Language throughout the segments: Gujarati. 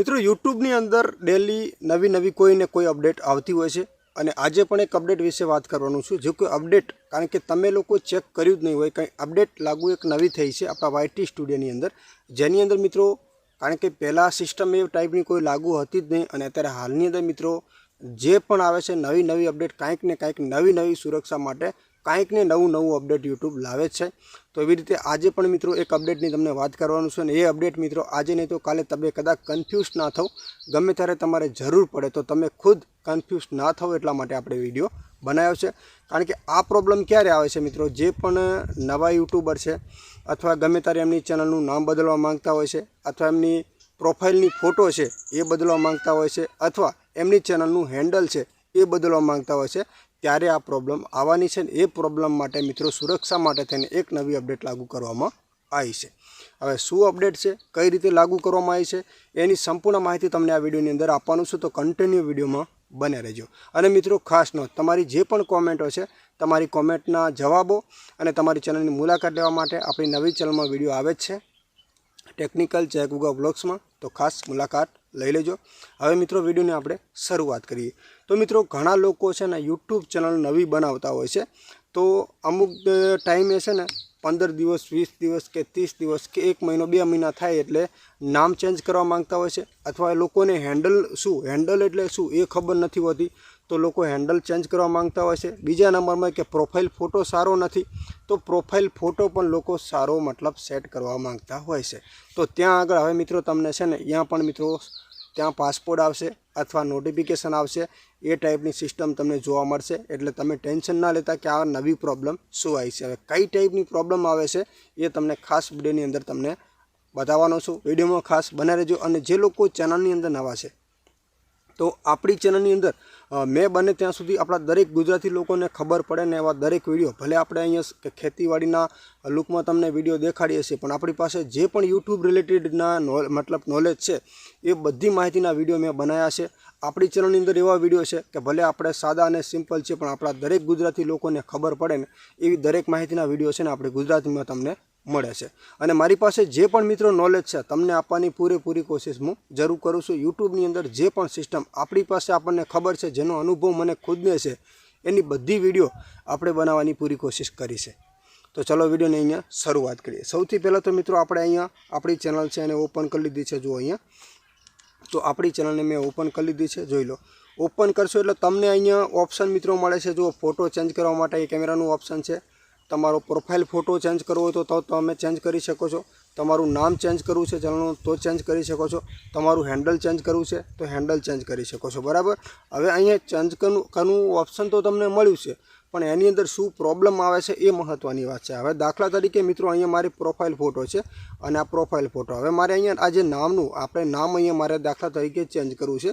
મિત્રો, યુટ્યુબની અંદર ડેલી નવી નવી કોઈને કોઈ અપડેટ આવતી હોય છે અને આજે પણ એક અપડેટ વિશે વાત કરવાનું છું. જે કોઈ અપડેટ, કારણ કે તમે લોકો ચેક કર્યું જ નહીં હોય, કંઈ અપડેટ લાગુ એક નવી થઈ છે આપણા વાયટી સ્ટુડિયોની અંદર. જેની અંદર મિત્રો, કારણ કે પહેલાં સિસ્ટમ એ ટાઈપની કોઈ લાગુ હતી જ નહીં અને અત્યારે હાલની અંદર મિત્રો, જે પણ આવે છે નવી નવી અપડેટ, કાંઈક ને કાંઈક નવી નવી સુરક્ષા માટે કાંઈક ને નવું નવું અપડેટ યુટ્યુબ લાવે છે. તો એવી રીતે આજે પણ મિત્રો એક અપડેટની તમને વાત કરવાનું છે અને એ અપડેટ મિત્રો આજે નહીં તો કાલે તમે કદાચ કન્ફ્યુઝ ના થો ગમે ત્યારે તમારે જરૂર પડે તો તમે ખુદ કન્ફ્યુઝ ના થાવ એટલા માટે આપણે વીડિયો બનાવ્યો છે. કારણ કે આ પ્રોબ્લેમ ક્યારે આવે છે મિત્રો? જે પણ નવા યુટ્યુબર છે અથવા ગમે ત્યારે એમની ચેનલનું નામ બદલવા માંગતા હોય છે અથવા એમની પ્રોફાઇલની ફોટો છે એ બદલવા માંગતા હોય છે અથવા એમની ચેનલનું હેન્ડલ છે એ બદલવા માંગતા હોય છે ત્યારે આ પ્રોબ્લેમ આવવાની છે ને એ પ્રોબ્લેમ માટે મિત્રો સુરક્ષા માટે થઈને એક નવી અપડેટ લાગુ કરવામાં આવી છે. હવે શું અપડેટ છે, કઈ રીતે લાગુ કરવામાં આવી છે, એની સંપૂર્ણ માહિતી તમને આ વિડીયોની અંદર આપવાનું છું. તો કન્ટિન્યુ વિડીયોમાં બને રહેજો. અને મિત્રો ખાસ નોંધ, તમારી જે પણ કોમેન્ટો છે તમારી કોમેન્ટના જવાબો અને તમારી ચેનલની મુલાકાત લેવા માટે આપણી નવી ચેનલમાં વીડિયો આવે જ છે. ટેકનિકલ ચેક ગુગા બ્લોગ્સમાં તો ખાસ મુલાકાત લઈ લેજો. હવે મિત્રો વિડીયોની આપણે શરૂઆત કરીએ. તો મિત્રો ઘણા લોકો છે ને યુટ્યુબ ચેનલ નવી બનાવતા હોય છે. તો અમુક ટાઈમે છે ને પંદર દિવસ, વીસ દિવસ કે ત્રીસ દિવસ કે એક મહિનો, બે મહિના થાય એટલે નામ ચેન્જ કરવા માંગતા હોય છે અથવા લોકોને હેન્ડલ શું? હેન્ડલ એટલે શું? એ ખબર નથી હોતી. તો લોકો હેન્ડલ ચેન્જ કરવા માંગતા હોય છે. બીજા નંબરમાં કે પ્રોફાઇલ ફોટો સારો નથી, તો પ્રોફાઇલ ફોટો પણ લોકો સારો મતલબ સેટ કરવા માંગતા હોય છે. તો ત્યાં આગળ હવે મિત્રો તમને છે ને અહીંયા પણ મિત્રો, ત્યાં પાસપોર્ટ આવશે. અથવા નોટિફિકેશન આવશે, એ ટાઈપની સિસ્ટમ તમને જોવા મળશે. એટલે તમે ટેન્શન ના લેતા કે આ નવી પ્રોબ્લેમ શું આવી છે. હવે કઈ ટાઈપની પ્રોબ્લેમ આવે છે, એ તમને ખાસ વિડીયોની અંદર તમને બતાવવાનો છું. વિડીયોમાં ખાસ બને રહેજો અને જે લોકો ચેનલની અંદર નવા છે તો આપણી ચેનલની અંદર મેં બને ત્યાં સુધી આપણા દરેક ગુજરાતી લોકોને ખબર પડે ને એવા દરેક વીડિયો. ભલે આપણે અહીંયા ખેતીવાડીના લુકમાં તમને વીડિયો દેખાડીએ છીએ, પણ આપણી પાસે જે પણ યુટ્યુબ રિલેટેડના મતલબ નોલેજ છે, એ બધી માહિતીના વીડિયો મેં બનાવ્યા છે. આપણી ચેનલની અંદર એવા વીડિયો છે કે ભલે આપણે સાદા અને સિમ્પલ છે, પણ આપણા દરેક ગુજરાતી લોકોને ખબર પડે ને એવી દરેક માહિતીના વીડિયો છે ને આપણે ગુજરાતીમાં તમને મળે છે. અને મારી પાસે જે પણ મિત્રો નોલેજ છે, તમને આપવાની પૂરેપૂરી કોશિશ હું જરૂર કરું છું. યુટ્યુબની અંદર જે પણ સિસ્ટમ આપણી પાસે આપણને ખબર છે, જેનો અનુભવ મને ખુદને છે, એની બધી વીડિયો આપણે બનાવવાની પૂરી કોશિશ કરી છે. તો ચલો વિડીયોને અહીંયા શરૂઆત કરીએ. સૌથી પહેલાં તો મિત્રો આપણે અહીંયા આપણી ચેનલ છે એને ઓપન કરી લીધી છે જો અહીંયા. તો આપણી ચેનલને મેં ઓપન કરી લીધી છે, જોઈ લો. ઓપન કરશો એટલે તમને અહીંયા ઓપ્શન મિત્રો મળે છે જો ફોટો ચેન્જ કરવા માટે એ કેમેરાનું ઓપ્શન છે. તમારો પ્રોફાઇલ ફોટો ચેન્જ કરવો હોય તો તમે ચેન્જ કરી શકો છો. તમારું નામ ચેન્જ કરવું છે ચેનલનું તો ચેન્જ કરી શકો છો. તમારું હેન્ડલ ચેન્જ કરવું છે, તો હેન્ડલ ચેન્જ કરી શકો છો. બરાબર? હવે અહીંયા ચેન્જ કરવું ઓપ્શન તો તમને મળ્યું છે, પણ એની અંદર શું પ્રોબ્લેમ આવે છે એ મહત્ત્વની વાત છે. હવે દાખલા તરીકે મિત્રો અહીંયા મારી પ્રોફાઇલ ફોટો છે અને આ પ્રોફાઇલ ફોટો હવે મારે અહીંયા આ જે નામનું, આપણે નામ અહીંયા મારે દાખલા તરીકે ચેન્જ કરવું છે.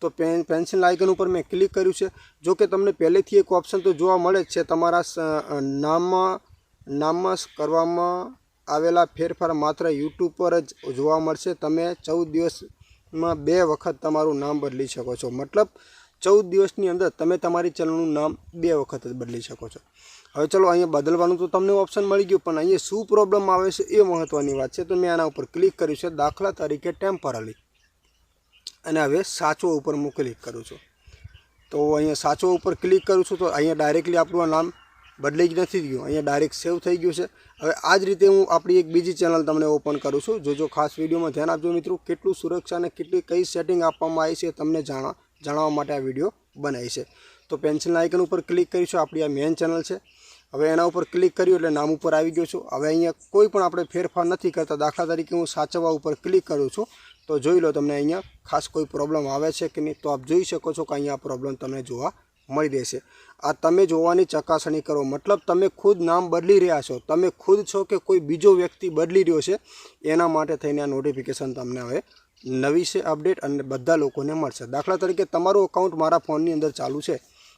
તો પેન પેન્સિલ આઇકન ઉપર મેં ક્લિક કર્યું છે. જો કે તમને પહેલેથી એક ઓપ્શન તો જોવા મળે જ છે, તમારા નામમાં નામમાં કરવામાં આવેલા ફેરફાર માત્ર યુટ્યુબ પર જ જોવા મળશે. તમે ચૌદ દિવસમાં બે વખત તમારું નામ બદલી શકો છો. મતલબ ચૌદ દિવસની અંદર તમે તમારી ચેનલનું નામ બે વખત જ બદલી શકો છો. હવે ચલો અહીંયા બદલવાનું તો તમને ઓપ્શન મળી ગયું, પણ અહીંયા શું પ્રોબ્લેમ આવે છે એ મહત્ત્વની વાત છે. તો મેં આના ઉપર ક્લિક કર્યું છે, દાખલા તરીકે ટેમ્પરરી. અને હવે સાચો ઉપર હું ક્લિક કરું છું. તો અહીંયા સાચો ઉપર ક્લિક કરું છું તો અહીંયા ડાયરેક્ટલી આપણું નામ બદલાઈ જ નથી ગયું. અહીંયા ડાયરેક્ટ સેવ થઈ ગયું છે. હવે આ જ રીતે હું આપણી એક બીજી ચેનલ તમને ઓપન કરું છું. જોજો ખાસ વિડીયોમાં ધ્યાન આપજો મિત્રો, કેટલું સુરક્ષા અને કેટલી કઈ સેટિંગ આપવામાં આવી છે તમને જાણવા, જણાવવા માટે આ વીડિયો બનાવી છે. તો પેન્સિલ આઇકન ઉપર ક્લિક કરીશું. આપણી આ મેન ચેનલ છે. હવે એના ઉપર ક્લિક કર્યું એટલે નામ ઉપર આવી ગયો છું. હવે અહીંયા કોઈ પણ આપણે ફેરફાર નથી કરતા. દાખલા તરીકે હું સાચવવા ઉપર ક્લિક કરું છું. તો જોઈ લો તમને અહીંયા ખાસ કોઈ પ્રોબ્લેમ આવે છે કે નહીં, તો આપ જોઈ શકો છો કે અહીંયા પ્રોબ્લેમ તમને જોવા મળી રહેશે. આ તમે જોવાની ચકાસણી કરો. મતલબ તમે ખુદ નામ બદલી રહ્યા છો. તમે ખુદ છો કે કોઈ બીજો વ્યક્તિ બદલી રહ્યો છે? એના માટે થઈને આ નોટિફિકેશન તમને હવે નવી છે અપડેટ અને બધા લોકોને મળશે. દાખલા તરીકે તમારું અકાઉન્ટ મારા ફોનની અંદર ચાલુ છે.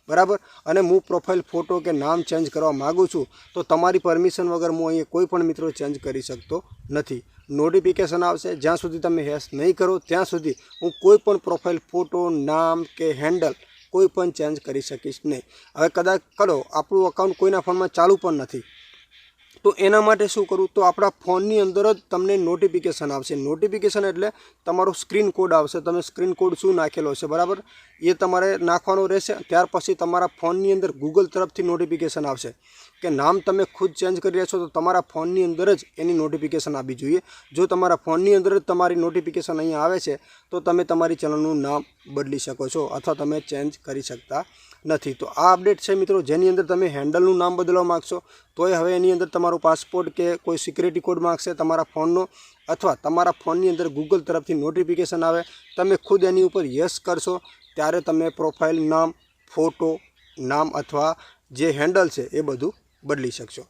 બરાબર? અને હું પ્રોફાઇલ ફોટો કે નામ ચેન્જ કરવા માગું છું, તો તમારી પરમિશન વગર હું અહીંયા કોઈ પણ મિત્રો ચેન્જ કરી શકતો નથી. નોટિફિકેશન આવશે, જ્યાં સુધી તમે હેશ નહીં કરો, ત્યાં સુધી હું કોઈ પણ પ્રોફાઇલ ફોટો નામ કે હેન્ડલ કોઈ પણ ચેન્જ કરી શકીશ નહીં. હવે કદાચ કરો, આપણું અકાઉન્ટ કોઈના ફોનમાં ચાલુ પણ નથી. તો એના માટે શું કરવું તો આપણા ફોનની અંદર જ તમને નોટિફિકેશન આવશે. નોટિફિકેશન એટલે તમારો સ્ક્રીન કોડ આવશે. તમે સ્ક્રીન કોડ શું નાખેલો છે બરાબર? એ તમારે નાખવાનો રહેશે. ત્યાર પછી તમારા ફોનની અંદર ગૂગલ તરફથી નોટિફિકેશન આવશે. કે નામ તમે ખુદ ચેન્જ કરી રહ્યા છો, તો તમારા ફોનની અંદર જ એની નોટિફિકેશન આવવી જોઈએ. જો તમારા ફોનની અંદર જ તમારી નોટિફિકેશન અહીંયા આવે છે, તો તમે તમારી ચેનલનું નામ બદલી શકો છો અથવા તમે ચેન્જ કરી શકતા નથી. તો આ અપડેટ છે મિત્રો. જેની અંદર તમે હેન્ડલનું નામ બદલવા માગશો, તોય હવે એની અંદર તમારો પાસપોર્ટ કે કોઈ સિક્યુરિટી કોડ માગશે, તમારા ફોનનો અથવા તમારા ફોનની અંદર ગૂગલ તરફથી નોટિફિકેશન આવે, તમે ખુદ એની ઉપર યસ કરશો, ત્યારે તમે પ્રોફાઇલ નામ ફોટો નામ અથવા જે હેન્ડલ છે એ બધું બદલી શકશો.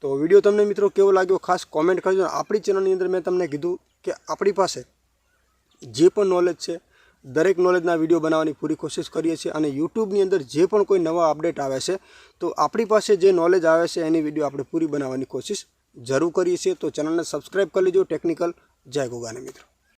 તો વીડિયો તમને મિત્રો કેવો લાગ્યો ખાસ કોમેન્ટ કરજો. આપણી ચેનલની અંદર મેં તમને કીધું કે આપણી પાસે જે પણ નોલેજ છે દરેક નોલેજના વીડિયો બનાવવાની પૂરી કોશિશ કરીએ છીએ અને યુટ્યુબની અંદર જે પણ કોઈ નવા અપડેટ આવે છે, તો આપણી પાસે જે નોલેજ આવે છે, એની વીડિયો આપણે પૂરી બનાવવાની કોશિશ જરૂર કરીએ છીએ. તો ચેનલને સબસ્ક્રાઈબ કરી લેજો ટેકનિકલ જય ગોગાને મિત્રો.